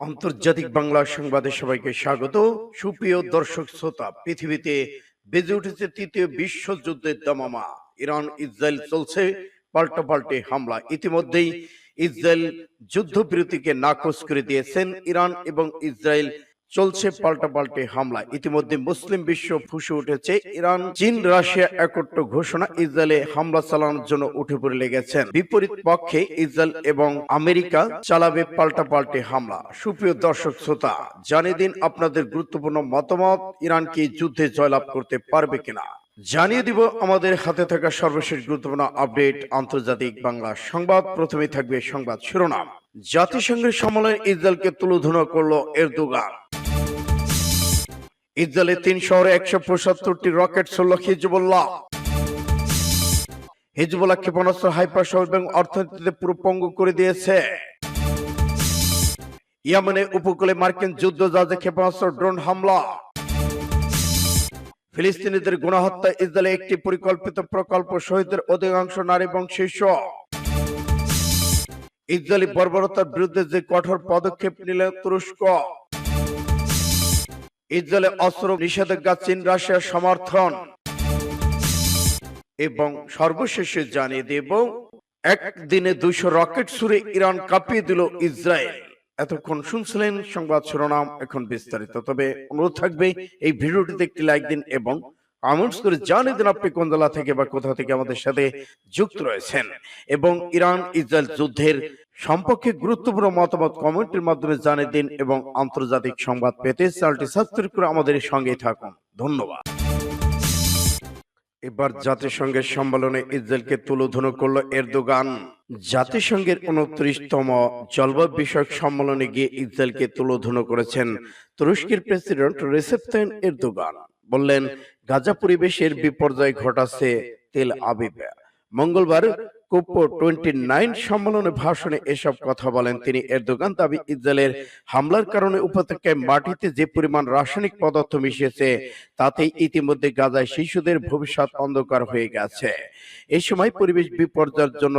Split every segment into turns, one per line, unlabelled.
আন্তর্জাতিক বাংলা সংবাদে সবাইকে স্বাগত। সুপ্রিয় দর্শক শ্রোতা, পৃথিবীতে বেজে উঠেছে তৃতীয় বিশ্বযুদ্ধের দমামা। ইরান, ইসরায়েল চলছে পাল্টা পাল্টে হামলা। ইতিমধ্যেই ইসরায়েল যুদ্ধবিরতিকে নাকচ করে দিয়েছেন ইরান এবং ইসরায়েল চলছে পাল্টা পাল্টে হামলা। ইতিমধ্যে মুসলিম বিশ্ব ফুসে উঠেছে। ইরান, চীন, রাশিয়া একত্র ঘোষণা ইসরায়েলে হামলা চালানোর জন্য উঠে পড়ে লেগেছেন। বিপরীত পক্ষে ইসরায়েল এবং আমেরিকা চালাবে পাল্টা পাল্টে হামলা। সুপ্রিয় দর্শক শ্রোতা, জানিয়ে দিন আপনাদের গুরুত্বপূর্ণ মতামত, ইরান কি যুদ্ধে জয়লাভ করতে পারবে কিনা? জানিয়ে দিব আমাদের হাতে থাকা সর্বশেষ গুরুত্বপূর্ণ আপডেট, আন্তর্জাতিক বাংলা সংবাদ। প্রথমে থাকবে সংবাদ শিরোনাম। জাতিসংঘের সম্মেলনে ইসরায়েলকে তুলোধনা করল এরদোগান। ইসরায়েলের তিন শহরে একশো পঁচাত্তরটি রকেট ছড়ল হিজবুল্লাহ। হিজবুল্লাহ ক্ষেপণাস্ত্র হাইপার এবং অর্থনীতিতে পুরো পঙ্গু করে দিয়েছে। ইয়ামেনের উপকূলে মার্কিন যুদ্ধ জাহাজে ক্ষেপণাস্ত্র ড্রোন হামলা। ফিলিস্তিনিদের গণহত্যা ইসরায়েলে একটি পরিকল্পিত প্রকল্প, শহীদের অধিকাংশ নারী এবং শিশু। ইসরায়েলি বর্বরতার বিরুদ্ধে যে কঠোর পদক্ষেপ নিল তুরস্ক। ইসরায়েলে অস্ত্র নিষেধাজ্ঞা চীন রাশিয়ার সমর্থন। এবং সর্বশেষে জানিয়ে দেব, একদিনে দুইশো রকেট ছুড়ে ইরান কাঁপিয়ে দিল ইসরায়েল। এতক্ষণ শুনছিলেন সংবাদ শিরোনাম, এখন বিস্তারিত। তবে অনুরোধ থাকবে, এই ভিডিওটিতে একটি লাইক দিন এবং কমেন্টস করে জানিয়ে দিন আপনি কোন জেলা থেকে বা কোথা থেকে আমাদের সাথে যুক্ত রয়েছেন। এবং ইরান ইসরায়েল যুদ্ধের সম্পর্কে গুরুত্বপূর্ণ মতামত কমেন্টের মাধ্যমে জানিয়ে দিন এবং আন্তর্জাতিক সংবাদ পেতে চ্যানেলটি সাবস্ক্রাইব করে আমাদের সঙ্গেই থাকুন। ধন্যবাদ। এবার জাতিসংঘের সম্মেলনে ইসরায়েলকে তুলোধনো করল এরদোগান। জাতিসংঘের উনত্রিশতম জলবায়ু বিষয়ক সম্মেলনে গিয়ে ইসরায়েলকে তুলোধনো করেছেন তুরস্কের প্রেসিডেন্ট রেসেপ তাইন এরদোগান। বললেন, গাজা পরিবেশের বিপর্যয় ঘটাচ্ছে তেল আবিবে। মঙ্গলবার কোপো টোয়েন্টি নাইন সম্মেলনে ভাষণে এসব কথা বলেন তিনি। এর এরদোগান দাবি ইসরায়েলের হামলার কারণে উপত্যকায় মাটিতে যে পরিমাণ রাসায়নিক পদার্থ মিশিয়েছে তাতে ইতিমধ্যে গাজায় শিশুদের ভবিষ্যৎ অন্ধকার হয়ে গেছে। এ সময় পরিবেশ বিপর্যয়ের জন্য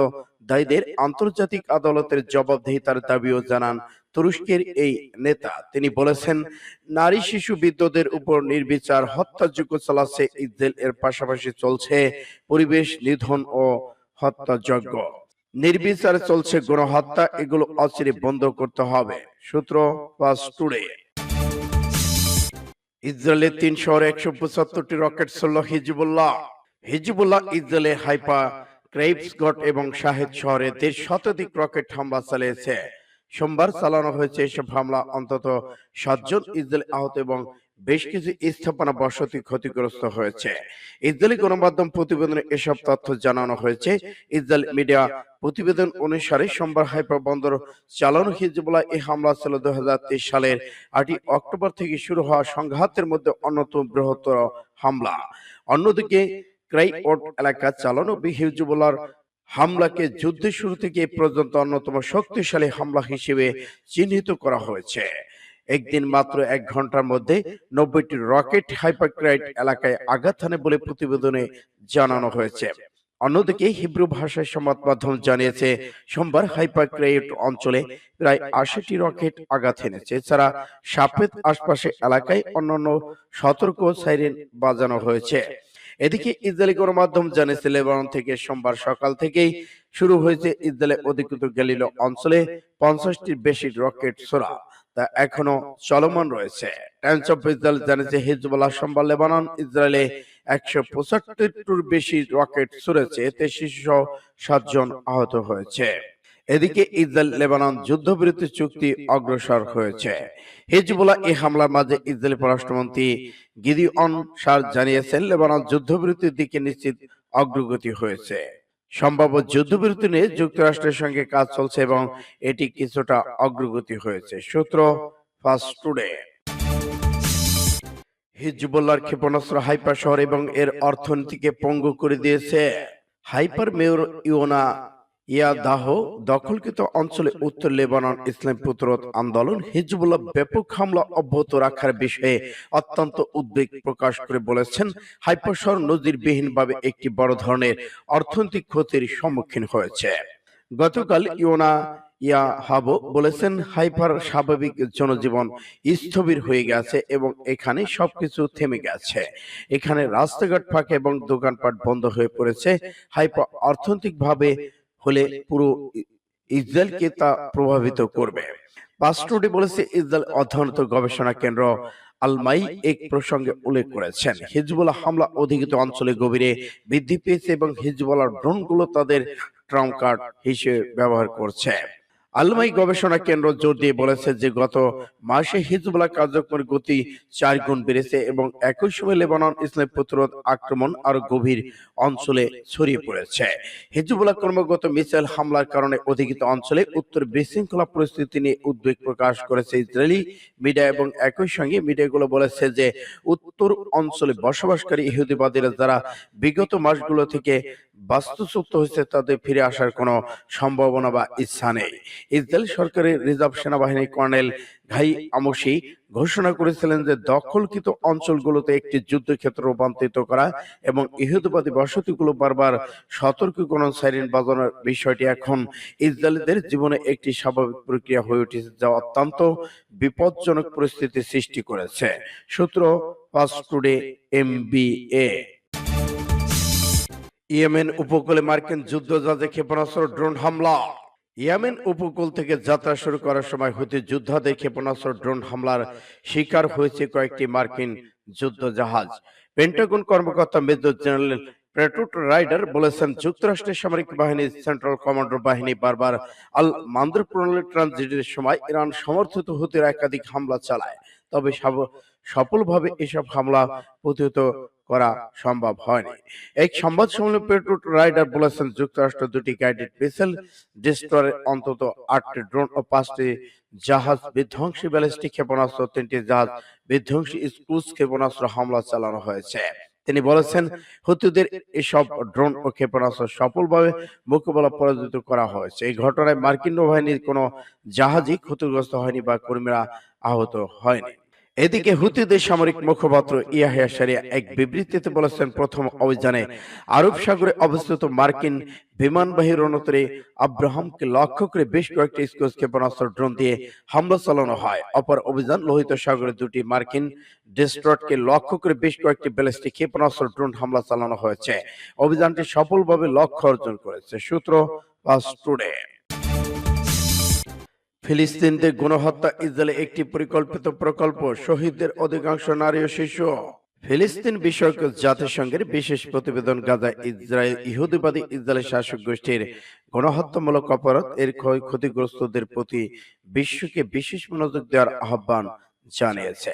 দায়ীদের আন্তর্জাতিক আদালতের জবাবদিহিতার দাবিও জানান তুরস্কের এই নেতা। তিনি বলেছেন নারী শিশু বিদ্যুতের উপর নির্বিচার হত্যাযোগ্য চালাচ্ছে ইসরায়েল এর পাশাপাশি চলছে পরিবেশ নিধন ও হত্যাযজ্ঞ নির্বিচারে চলছে গণহত্যা এগুলো অচিরে বন্ধ করতে হবে। সূত্র ফাস্ট টুডে। ইসরায়েলের তিন শহরে একশো পঁচাত্তরটি রকেট ছড়ল হিজবুল্লাহ। হিজবুল্লাহ ইসরায়েলে হাইপা ক্রেপসগট এবং শাহেদ শহরে দেড় শতাধিক রকেট হামলা চালিয়েছে। সোমবার চালানো হয়েছে এসব হামলা অন্তত সাতজন ইসরায়েল আহত এবং বেশ কিছু স্থাপনা বসতি ক্ষতিগ্রস্ত হয়েছে। ইসরায়েলি গণমাধ্যম প্রতিবেদনে এসব তথ্য জানানো হয়েছে। ইসরায়েল মিডিয়া প্রতিবেদন অনুসারে সোমবার হাইপা বন্দর চালানো হিজবুল্লাহ এই হামলা ছিল দুই হাজার তেইশ সালের আটই অক্টোবর থেকে শুরু হওয়া সংঘাতের মধ্যে অন্যতম বৃহত্তর হামলা। অন্যদিকে ক্রাইওট এলাকা চালানো হিজবুল্লাহর হামলাকে যুদ্ধের শুরু থেকে পর্যন্ত অন্যতম শক্তিশালী হামলা হিসেবে চিহ্নিত করা হয়েছে। একদিন মাত্র এক ঘণ্টার মধ্যে নব্বইটি রকেট হাইপারক্রাইট এলাকায় আঘাত হানে বলে প্রতিবেদনে জানানো হয়েছে। অন্যদিকে হিব্রু ভাষায় সংবাদ মাধ্যম জানিয়েছে, সোমবার হাইপারক্রাইট অঞ্চলে প্রায় আশিটি রকেট আঘাত এনেছে, এছাড়া সাপেদ আশপাশে এলাকায় অন্যান্য সতর্ক সাইরেন বাজানো হয়েছে। এদিকে ইসরায়েলি গণমাধ্যম জানিয়েছে লেবানন থেকে সোমবার সকাল থেকেই শুরু হয়েছে ইসরায়েলের অধিকৃত গ্যালিলো অঞ্চলে পঞ্চাশটির বেশি রকেট ছোড়া, তা এখনও চলমান রয়েছে। টাইমস অফ ইসরায়েল জানিয়েছে হিজবুল্লাহ সোমবার লেবানন ইসরায়েলে একশো পঁচাত্তরটির বেশি রকেট ছুড়েছে এতে শিশু সহ সাতজন আহত হয়েছে। এদিকে ইসরায়েল লেবানন যুদ্ধবিরতি চুক্তি অগ্রসর হয়েছে। হিজবুল্লাহ এই হামলার মাঝে ইসরায়েলি পররাষ্ট্রমন্ত্রী গিদিওন সার জানিয়েছেন লেবানন যুদ্ধবিরতির দিকে নিশ্চিত অগ্রগতি হয়েছে। সম্ভাব্য যুদ্ধবিরতি নিয়ে যুক্তরাষ্ট্রের সঙ্গে কাজ চলছে এবং এটি কিছুটা অগ্রগতি হয়েছে। সূত্র ফার্স্ট টুডে। হিজবুল্লাহর ক্ষেপণাস্ত্র হাইপার শহর এবং এর অর্থনীতিকে পঙ্গু করে দিয়েছে। হাইপার মেয়র ইওনা ইয়াদাহ দখলকৃত অঞ্চলে উত্তর লেবানন ইসলাম প্রতিরোধ আন্দোলন হিজবুল্লাহ ব্যাপক হামলা অব্যাহত রাখার বিষয়ে অত্যন্ত উদ্বেগ প্রকাশ করে বলেছেন। হাইপারশহর নজিরবিহীনভাবে একটি বড় ধরনের অর্থনৈতিক ক্ষতির সম্মুখীন হয়েছে। গতকাল ইওনা ইয়া হাবো বলেছেন হাইপার স্বাভাবিক জনজীবন স্থবির হয়ে গেছে এবং এখানে সবকিছু থেমে গেছে। এখানে রাস্তাঘাট ফাঁকা এবং দোকানপাট বন্ধ হয়ে পড়েছে। হাইপার অর্থনৈতিকভাবে হলে পুরো ইসরায়েলকে তা প্রভাবিত করবে। পাস্টুডি বলেছে ইসরায়েল অধ্যয়নত গবেষণা কেন্দ্র আলমাই এক প্রসঙ্গে উল্লেখ করেছেন। হিজবুল্লাহ হামলা অধিকৃত অঞ্চলে গভীরে বৃদ্ধি পেয়েছে এবং হিজবুল্লাহ ড্রোনগুলো তাদের ট্রাম্প কার্ড হিসেবে ব্যবহার করছে। আলমাই গবেষণা কেন্দ্র জোর দিয়ে বলেছে যে গত মাসে হিজবুল্লাহ কার্যক্রমের গতি চার গুণ বেড়েছে এবং একই সময় লেবানন ইসলাম প্রতিরোধ আক্রমণ আরও গভীর অঞ্চলে ছড়িয়ে পড়েছে। হিজবুল্লাহ ক্রমাগত মিসাইল হামলার কারণে অধিকৃত অঞ্চলে উত্তর বিশৃঙ্খলা পরিস্থিতি নিয়ে উদ্বেগ প্রকাশ করেছে ইসরায়েলি মিডিয়া এবং একই সঙ্গে মিডিয়াগুলো বলেছে যে উত্তর অঞ্চলে বসবাসকারী ইহুদিবাদীরা যারা বিগত মাসগুলো থেকে বাস্তুচ্যুত হয়েছে তাদের ফিরে আসার কোনো সম্ভাবনা বা ইচ্ছা নেই। ইসরায়েল সরকারের রিজার্ভ সেনাবাহিনী কর্নেল ঘাই আমসি ঘোষণা করেছিলেন যে দখলকৃত অঞ্চলগুলোতে একটি যুদ্ধক্ষেত্র রূপান্তরিত করা এবং ইহুদিবাদী বসতিগুলো বারবার সতর্কীকরণ সাইরেন বাজানোর বিষয়টি এখন ইসরায়েলিদের জীবনে একটি স্বাভাবিক প্রক্রিয়া হয়ে উঠেছে যা অত্যন্ত বিপজ্জনক পরিস্থিতি সৃষ্টি করেছে। সূত্র পাস টুডে এমবিএ। ইয়েমেন উপকূলে মার্কিন যুদ্ধজাহাজে ক্ষেপণাস্ত্র ড্রোন হামলা। ইয়েমেন উপকূল থেকে যাত্রা শুরু করার সময় হুতি যোদ্ধাদের ক্ষেপণাস্ত্র ড্রোন হামলার শিকার হয়েছে কয়েকটি মার্কিন যুদ্ধ জাহাজ পেন্টাগন কর্মকর্তা মেজর জেনারেল প্রেটুট রাইডার বলেছেন, যুক্তরাষ্ট্রের সামরিক বাহিনী সেন্ট্রাল কমান্ডার বাহিনী বারবার আল মান্দ্র প্রণালী ট্রানজিটের সময় ইরান সমর্থিত হুতির একাধিক হামলা চালায়। তবে সফলভাবে এসব হামলা প্রতিহত করা সম্ভব হয়নি। এক সংবাদ সম্মেলনে পেট্রোট রাইডার বলেছেন যুক্তরাষ্ট্র দুটি গাইডেড মিসাইল ডিস্ট্রয়ের অন্তত আটটি ড্রোন ও পাঁচটি জাহাজ বিধ্বংসী ব্যালিস্টিক ক্ষেপণাস্ত্র তিনটি জাহাজ বিধ্বংসী স্ক্রুজ ক্ষেপণাস্ত্র হামলা চালানো হয়েছে। তিনি বলেছেন হুতিদের এসব ড্রোন ও ক্ষেপণাস্ত্র সফলভাবে মোকাবেলা পরাজিত করা হয়েছে। এই ঘটনায় মার্কিন নৌবাহিনীর কোনো জাহাজই ক্ষতিগ্রস্ত হয়নি বা কর্মীরা আহত হয়নি। এদিকে হুতিদের সামরিক মুখপাত্র ইয়াহিয়া সারিয়া এক বিবৃতিতে বলেছেন, প্রথম অভিযানে আরব সাগরে অবস্থিত মার্কিন বিমানবাহী রণতরী আব্রাহামকে লক্ষ্য করে বেশ কয়েকটি স্কোচ ক্ষেপণাস্ত্র ড্রোন দিয়ে হামলা চালানো হয়। অপর অভিযান, লোহিত সাগরে দুটি মার্কিন ডিস্ট্রটকে লক্ষ্য করে বেশ কয়েকটি ব্যালিস্টিক ক্ষেপণাস্ত্র ড্রোন হামলা চালানো হয়েছে। অভিযানটি সফলভাবে লক্ষ্য অর্জন করেছে, সূত্র পাস টুডে। ফিলিস্তিনদের গণহত্যা ইসরায়েলের একটি পরিকল্পিত প্রকল্প, শহীদদের অধিকাংশ নারী ও শিশু। ফিলিস্তিন বিষয়ক জাতিসংঘের বিশেষ প্রতিবেদন গাজা ইসরায়েল ইহুদিবাদী ইসরায়েলের শাসক গোষ্ঠীর গণহত্যামূলক অপরাধ এর ক্ষয় ক্ষতিগ্রস্তদের প্রতি বিশ্বকে বিশেষ মনোযোগ দেওয়ার আহ্বান জানিয়েছে।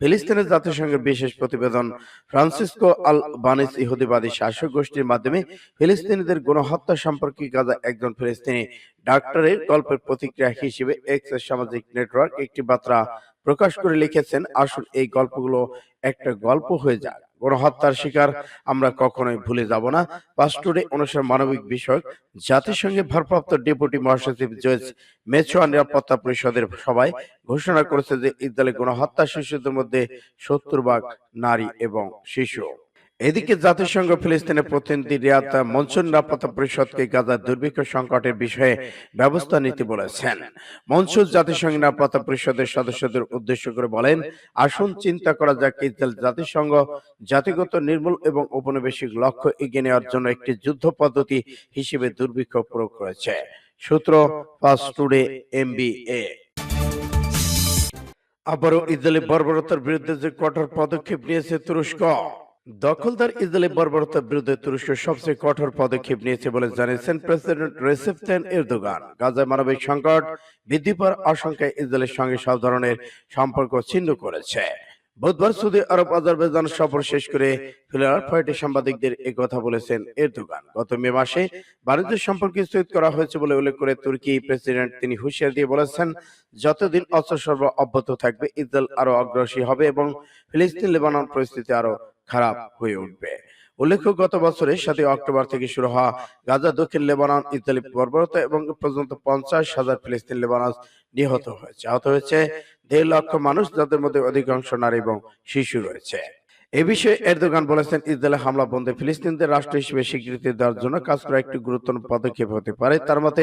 ফিলিস্তিনের জাতিসংঘের বিশেষ প্রতিবেদন ফ্রান্সিসকো আল বানিস ইহুদিবাদী শাসক গোষ্ঠীর মাধ্যমে ফিলিস্তিনিদের গণহত্যা সম্পর্কে গাজা একজন ফিলিস্তিনি ডাক্তারের গল্পের প্রতিক্রিয়া হিসেবে এক্স সামাজিক নেটওয়ার্ক একটি বার্তা প্রকাশ করে লিখেছেন আসুন এই গল্পগুলো একটা গল্প হয়ে যাক। গণহত্যার শিকার আমরা কখনোই ভুলে যাব না। পাস্টুরে অনুসার মানবিক বিষয়ক জাতিসংঘের ভারপ্রাপ্ত ডেপুটি মহাসচিব জয়েস মেছোয়া নিরাপত্তা পরিষদের সভায় ঘোষণা করেছে যে ইসরায়েলে গণহত্যা শিশুদের মধ্যে সত্তর ভাগ নারী এবং শিশু। এদিকে জাতিসংঘ ফিলিস্তিনের প্রতিনিধি রিয়াদ মনসুর নিরাপত্তা পরিষদকে গাজার দুর্ভিক্ষ সংকটের বিষয়ে ব্যবস্থা নিতে বলেছেন। মনসুর জাতিসংঘ নিরাপত্তা পরিষদের সদস্যদের উদ্দেশ্য করে বলেন আসুন চিন্তা করা যাক ইসরায়েল জাতিসংঘ জাতিগত নির্মূল এবং ঔপনিবেশিক লক্ষ্য এগিয়ে নেওয়ার জন্য একটি যুদ্ধ পদ্ধতি হিসেবে দুর্ভিক্ষ প্রয়োগ করেছে। সূত্র Pars today M B A আবারও ইসরায়েলি বর্বরতার বিরুদ্ধে যে কঠোর পদক্ষেপ নিয়েছে তুরস্ক। দখলদার ইসরায়েলি বর্বরতার বিরুদ্ধে তুরস্ক সবচেয়ে কঠোর পদক্ষেপ নিয়েছে বলে জানিয়েছেন প্রেসিডেন্ট রেসেপ তাইয়িপ এরদোগান। গাজায় মানবিক সংকট বৃদ্ধি পাওয়ার আশঙ্কায় ইসরায়েলের সঙ্গে সব ধরনের সম্পর্ক ছিন্ন করেছে। বুধবার সৌদি আরব, আজারবাইজান সফর শেষ করে ফিলাডেলফিয়াতে সাংবাদিকদের এ কথা বলেছেন এরদোগান। গত মে মাসে বাণিজ্য সম্পর্ক স্থগিত করা হয়েছে বলে উল্লেখ করে তুর্কি প্রেসিডেন্ট তিনি হুঁশিয়ার দিয়ে বলেছেন, যতদিন অস্ত্র সরবরাহ অব্যাহত থাকবে, ইসরায়েল আরও অগ্রসী হবে এবং ফিলিস্তিন লেবানন পরিস্থিতি আরও খারাপ হয়ে উঠবে। উল্লেখ্য, গত বছরের সাথে অক্টোবর থেকে শুরু হওয়া গাজা, দক্ষিণ লেবানন, ইতালি পর্বত এবং পর্যন্ত পঞ্চাশ হাজার ফিলিস্তিন লেবানন নিহত হয়েছে। আহত হয়েছে দেড় লক্ষ মানুষ, যাদের মধ্যে অধিকাংশ নারী এবং শিশু রয়েছে। এ বিষয়ে এরদোগান বলেছেন ইসরায়েলে হামলা বন্ধে ফিলিস্তিনদের রাষ্ট্র হিসেবে স্বীকৃতি দেওয়ার জন্য কাজ করা একটি গুরুত্বপূর্ণ পদক্ষেপ হতে পারে। তার মতে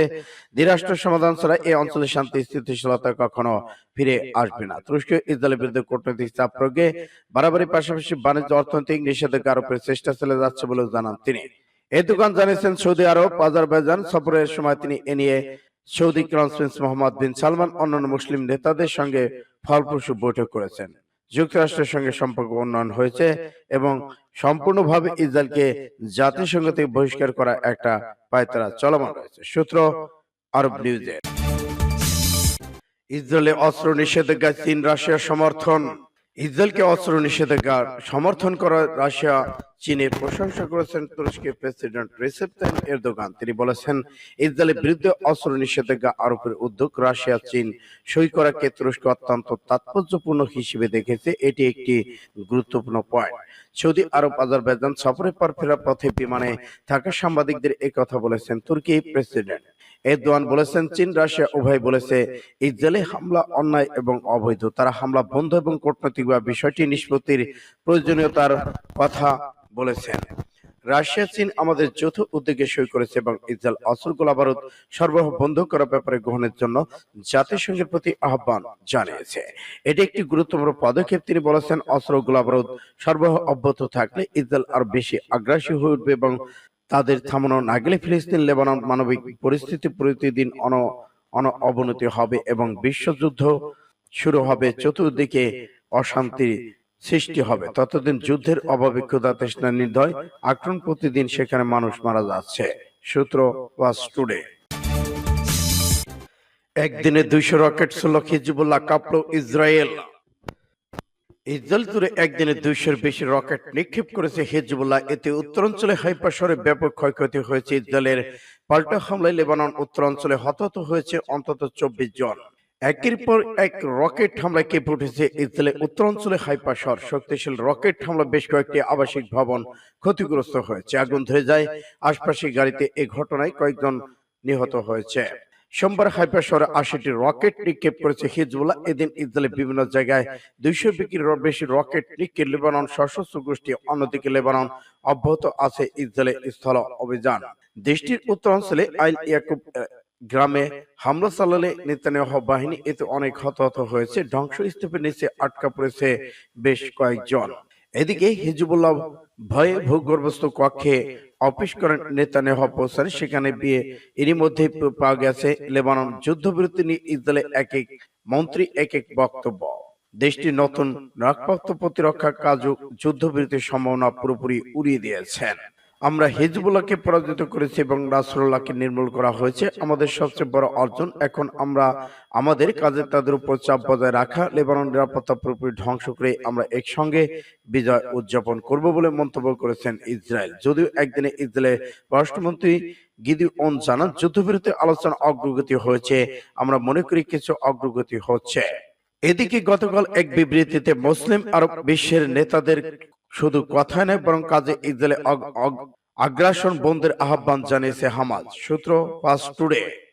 দ্বিরাষ্ট্র সমাধান ছাড়া এই অঞ্চলের শান্তি স্থিতিশীলতা কখনো ফিরে আসবে না। তুরস্ক ইসরায়েলের বিরুদ্ধে কূটনৈতিক চাপ প্রয়োগে বাড়াবাড়ি পাশাপাশি বাণিজ্য অর্থনৈতিক নিষেধাজ্ঞা আরোপের চেষ্টা চলে যাচ্ছে বলে জানান তিনি। এরদোগান জানিয়েছেন সৌদি আরব আজারবাইজান সফরের সময় তিনি এ নিয়ে Saudi crown prince Mohammed bin Salman অন্যান্য মুসলিম নেতাদের সঙ্গে ফলপ্রসূ বৈঠক করেছেন যুক্তরাষ্ট্রের সঙ্গে সম্পর্ক উন্নয়ন হয়েছে এবং সম্পূর্ণভাবে ইসরায়েলকে জাতিসংঘ থেকে বহিষ্কার করা একটা পায়তারা চলমান রয়েছে। সূত্র আরব নিউজের ইসরায়েলে অস্ত্র নিষেধাজ্ঞা চীন রাশিয়ার সমর্থন। ইসরায়েলকে অস্ত্র নিষেধাজ্ঞা সমর্থন করা রাশিয়া চীনের প্রশংসা করেছেন তুরস্কের প্রেসিডেন্ট রিসেপ এরদোগান। তিনি বলেছেন, ইসরায়েলের বিরুদ্ধে অস্ত্র নিষেধাজ্ঞা আরোপের উদ্যোগ রাশিয়া, চীন সই করাকে তুরস্ক অত্যন্ত তাৎপর্যপূর্ণ হিসেবে দেখেছে। এটি একটি গুরুত্বপূর্ণ পয়েন্ট সৌদি আরব, আজারবাইজান সফরের পর ফেরার পথে বিমানে থাকা সাংবাদিকদের কথা বলেছেন তুর্কি প্রেসিডেন্ট। এরদোয়ান বলেছেন, চীন, রাশিয়া উভয় বলেছে, ইসরায়েলে হামলা অন্যায় এবং অবৈধ। তারা হামলা বন্ধ এবং কূটনৈতিক বিষয়টি নিষ্পত্তির প্রয়োজনীয়তার কথা বলেছেন রাশিয়া চীন আমাদের যৌথ উদ্যোগে সই করেছে এবং ইসরায়েল অস্ত্র গোলাবারুদ সরবরাহ বন্ধ করার ব্যাপারে গ্রহণের জন্য জাতিসংঘের প্রতি আহ্বান জানিয়েছে। এটি একটি গুরুত্বপূর্ণ পদক্ষেপ, তিনি বলেছেন, অস্ত্র গোলাবারুদ সরবরাহ অব্যাহত থাকলে ইসরায়েল আরও বেশি আগ্রাসী হয়ে উঠবে এবং তাদের থামানো না গেলে ফিলিস্তিন, লেবানন মানবিক পরিস্থিতি প্রতিদিন অন অন, অবনতি হবে এবং বিশ্বযুদ্ধ শুরু হবে। চতুর্দিকে অশান্তি সৃষ্টি হবে। ততদিন যুদ্ধের অভাবে তৃষ্ণা নির্দয় আক্রমণ প্রতিদিন সেখানে মানুষ মারা যাচ্ছে। সূত্র ওয়াজ টুডে। একদিনে দুইশো রকেট ছিল হিজবুল্লাহ কাঁপল ইসরায়েল। ইসরায়েল জুড়ে একদিনে দুইশোর বেশি রকেট নিক্ষেপ করেছে হিজবুল্লাহ। এতে উত্তরাঞ্চলে হাইপাশরে ব্যাপক ক্ষয়ক্ষতি হয়েছে ইসরায়েলের। পাল্টা হামলায় লেবানন উত্তরাঞ্চলে হতাহত হয়েছে অন্তত চব্বিশ জন। একের পর এক রকেট হামলায় কেঁপে উঠেছে ইসরায়েলের উত্তরাঞ্চলে হাইপাশর শক্তিশালী রকেট হামলা বেশ কয়েকটি আবাসিক ভবন ক্ষতিগ্রস্ত হয়েছে। আগুন ধরে যায় আশপাশের গাড়িতে এ ঘটনায় কয়েকজন নিহত হয়েছে। সোমবার হাইপা শহরে আশিটি রকেট নিক্ষেপ করেছে হিজবুল্লাহ। এদিন ইসরায়েলের বিভিন্ন জায়গায় দুইশো বিক্রির বেশি রকেট নিক্ষেপ লেবানন সশস্ত্র গোষ্ঠী অন্যদিকে লেবানন অব্যাহত আছে ইসরায়েলের স্থল অভিযান। দেশটির উত্তরাঞ্চলে আইল ইয়াকুব গ্রামে হামলা চালালে নেতানিয়াহ বাহিনী এতে অনেক হতাহত হয়েছে। ধ্বংসস্তূপের নিচে আটকা পড়েছে বেশ কয়েকজন। এদিকে হিজবুল্লাহ ভয়ে ভূগর্ভস্থ কক্ষে অফিস করেন নেতানিয়াহ পৌঁছান সেখানে বিয়ে এরই মধ্যে পাওয়া গেছে লেবানন যুদ্ধবিরতি নিয়ে ইসরায়েলে এক এক মন্ত্রী, এক এক বক্তব্য। দেশটির নতুন নিরাপত্তা প্রতিরক্ষা কাজও যুদ্ধবিরতির সম্ভাবনা পুরোপুরি উড়িয়ে দিয়েছেন আমরা হিজবুল্লাহকে পরাজিত করেছি এবং রাসুল্লাহকে নির্মূল করা হয়েছে। আমাদের সবচেয়ে বড় অর্জন এখন আমরা আমাদের কাজে তাদের উপর চাপ বজায় রাখা, লেবানন নিরাপত্তা পুরোপুরি ধ্বংস করে আমরা একসঙ্গে বিজয় উদযাপন করব বলে মন্তব্য করেছেন ইসরায়েল। যদিও একদিনে ইসরায়েলের পররাষ্ট্রমন্ত্রী গিদি ওন জানান, যুদ্ধবিরতি আলোচনা অগ্রগতি হয়েছে, আমরা মনে করি কিছু অগ্রগতি হচ্ছে। এদিকে গতকাল এক বিবৃতিতে মুসলিম আরব বিশ্বের নেতাদের শুধু কথায় নয়, বরং কাজে ইসরায়েলে অগ- অগ- আগ্রাসন বন্ধের আহ্বান জানিয়েছে হামাজ সূত্র ফাস্ট টুডে।